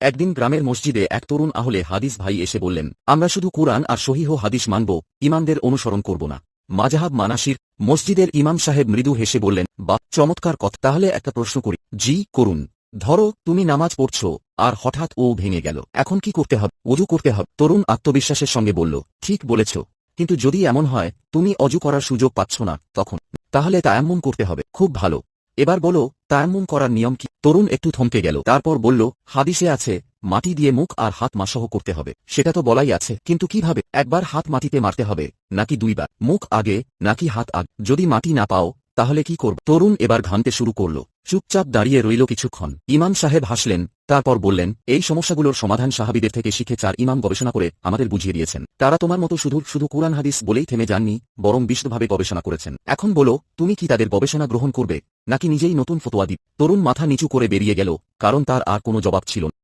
একদিন গ্রামের মসজিদে এক তরুণ আহলে হাদিস ভাই এসে বললেন, আমরা শুধু কুরআন আর সহিহ হাদিস মানব ইমামদের অনুসরণ করব না। মাজাহাব মানাসির মসজিদের ইমাম সাহেব মৃদু হেসে বললেন, বা, চমৎকার কথা, তাহলে একটা প্রশ্ন করি। জি, করুন। ধরো, তুমি নামাজ পড়ছ, আর হঠাৎ ও ভেঙে গেল। এখন কি করতে হবে? অজু করতে হবে। তরুণ আত্মবিশ্বাসের সঙ্গে বলল, ঠিক বলেছ। কিন্তু যদি এমন হয়, তুমি অজু করার সুযোগ পাচ্ছ না তখন। তাহলে তায়াম্মুম করতে হবে। খুব ভালো। এবার বলো, তায়াম্মুম করার নিয়ম কি? তরুণ একটু থমকে গেল, তারপর বলল, হাদিসে আছে, মাটি দিয়ে মুখ আর হাত মাসহ করতে হবে। সেটা তো বলাই আছে, কিন্তু কীভাবে? একবার হাত মাটিতে মারতে হবে, নাকি দুইবার? মুখ আগে, নাকি হাত আগ? যদি মাটি না পাও, তাহলে কি করব? তরুণ এবার ঘানতে শুরু করল। চুপচাপ দাঁড়িয়ে রইল কিছুক্ষণ। ইমাম সাহেব হাসলেন, তারপর বললেন, এই সমস্যাগুলোর সমাধান সাহাবিদের থেকে শিখে চার ইমাম গবেষণা করে আমাদের বুঝিয়ে দিয়েছেন। তারা তোমার মতো শুধু শুধু কুরআন, হাদিস বলেই থেমে যাননি, বরং বিশদভাবে গবেষণা করেছেন। এখন বলো, তুমি কি তাদের গবেষণা গ্রহণ করবে? নাকি নিজেই নতুন ফতোয়া দিত তরুণ মাথা নিচু করে বেরিয়ে গেল, কারণ তার আর কোনো জবাব ছিল না।